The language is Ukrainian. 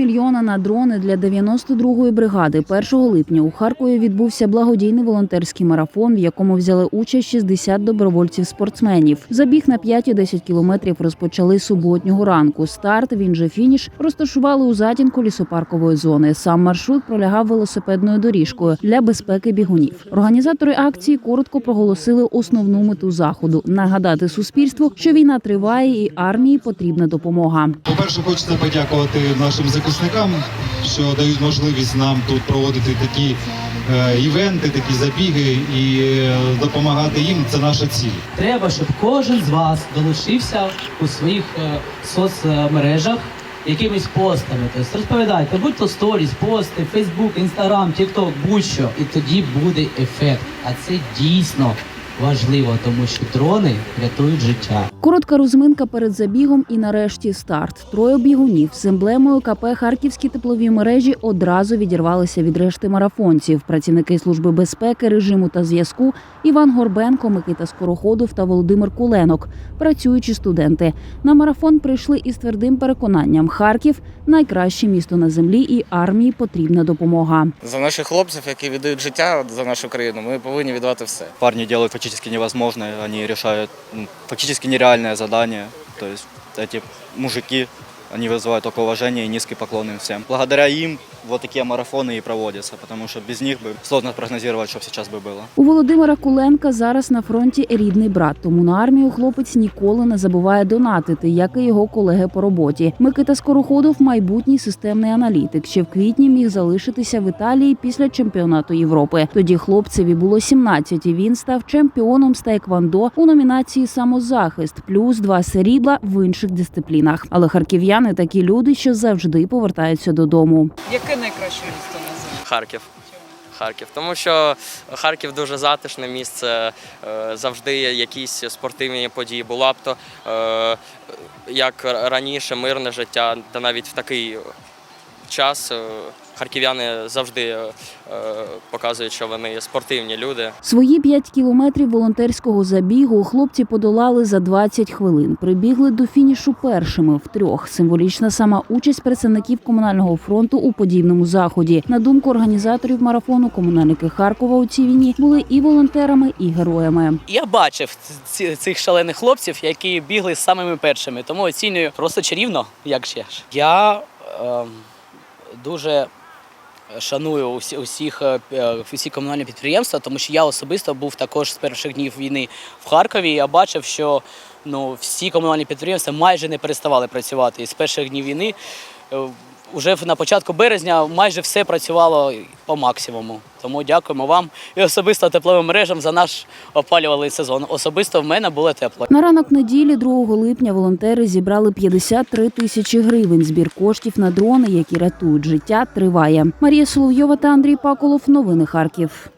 півмільйона на дрони для 92-ї бригади 1 липня у Харкові відбувся благодійний волонтерський марафон, в якому взяли участь 60 добровольців-спортсменів. Забіг на 5 і 10 кілометрів розпочали суботнього ранку. Старт, він же фініш, розташували у затінку лісопаркової зони. Сам маршрут пролягав велосипедною доріжкою для безпеки бігунів. Організатори акції коротко проголосили основну мету заходу нагадати суспільству, що війна триває і армії потрібна допомога. По-перше, хочеться подякувати нашим захисникам, що дають можливість нам тут проводити такі е, івенти, такі забіги і е, допомагати їм. Це наша ціль. Треба, щоб кожен з вас долучився у своїх е, соцмережах якимись постами. Тобто розповідайте, будь то сторіс, пости, Фейсбук, Інстаграм, Тікток, будь-що. І тоді буде ефект. А це дійсно важливо, тому що дрони рятують життя. Коротка розминка перед забігом і нарешті старт. Троє бігунів з емблемою КП Харківські теплові мережі одразу відірвалися від решти марафонців. Працівники служби безпеки, режиму та зв'язку Іван Горбенко, Микита Скороходов та Володимир Куленок, працюючі студенти. На марафон прийшли із твердим переконанням: Харків найкраще місто на землі, і армії потрібна допомога. За наших хлопців, які віддають життя за нашу країну, ми повинні віддати все. Парни делают фактически невозможно, они решают фактически нереальное задание. То есть эти мужики, они вызывают только уважение и низкий поклон им всем. Благодаря им вот такие марафоны и проводятся, потому что без них бы сложно прогнозировать, что сейчас бы было. У Володимира Куленка зараз на фронті рідний брат, тому на армію хлопець ніколи не забуває донатити, як і його колеги по роботі. Микита Скороходов, майбутній системний аналітик. Ще в квітні міг залишитися в Італії після чемпіонату Європи. Тоді хлопцеві було 17, і він став чемпіоном з таеквондо у номінації самозахист, плюс два срібла в інших дисциплінах. Але харків'яни такі люди, що завжди повертаються додому. Яке найкраще місто на землі? Харків. Харків, тому що Харків дуже затишне місце, е, завжди є якісь спортивні події. Була б то е, як раніше мирне життя, та навіть в такий час е, харків'яни завжди е, показують, що вони спортивні люди. Свої 5 кілометрів волонтерського забігу хлопці подолали за 20 хвилин. Прибігли до фінішу першими втрьох. Символічна сама участь представників комунального фронту у подібному заході. На думку організаторів марафону, комунальники Харкова у цій війні були і волонтерами, і героями. Я бачив ці- цих шалених хлопців, які бігли самими першими, тому оцінюю просто чарівно, як ще ж. Я ем, дуже шаную усіх е, е, всі комунальні підприємства, тому що я особисто був також з перших днів війни в Харкові. і Я бачив, що ну, всі комунальні підприємства майже не переставали працювати. І з перших днів війни е, вже на початку березня майже все працювало по максимуму. Тому дякуємо вам і особисто тепловим мережам за наш опалювальний сезон. Особисто в мене було тепло. На ранок неділі, 2 липня, волонтери зібрали 53 тисячі гривень. Збір коштів на дрони, які рятують життя, триває. Марія Соловйова та Андрій Паколов. Новини Харків.